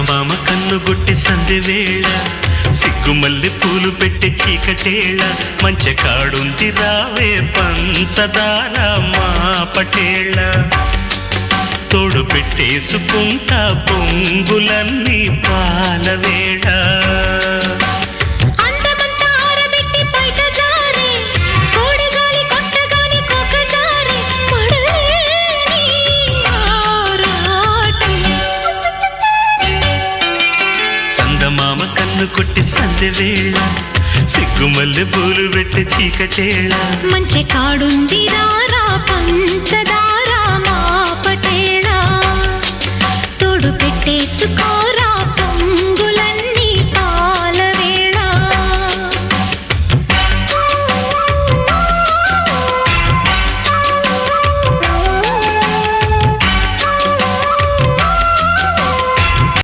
చందమామ కన్ను గుట్టి సంధి వేళ సిగ్గుమల్లి పూలు పెట్టి చీకటేళ మంచి కాడుంది రావే పంచదార మా పటేళ. తోడు పెట్టేసుకుంటా పొంగులన్నీ పాలవేళ చందమామ కన్ను కొట్టి సంధి వేళ సిగ్గుమల్లి పూలు పెట్టి చీకటేళ. మంచి కాడుంది రారా పంచదారా మా పటేళ. తోడు పెట్టేసుకో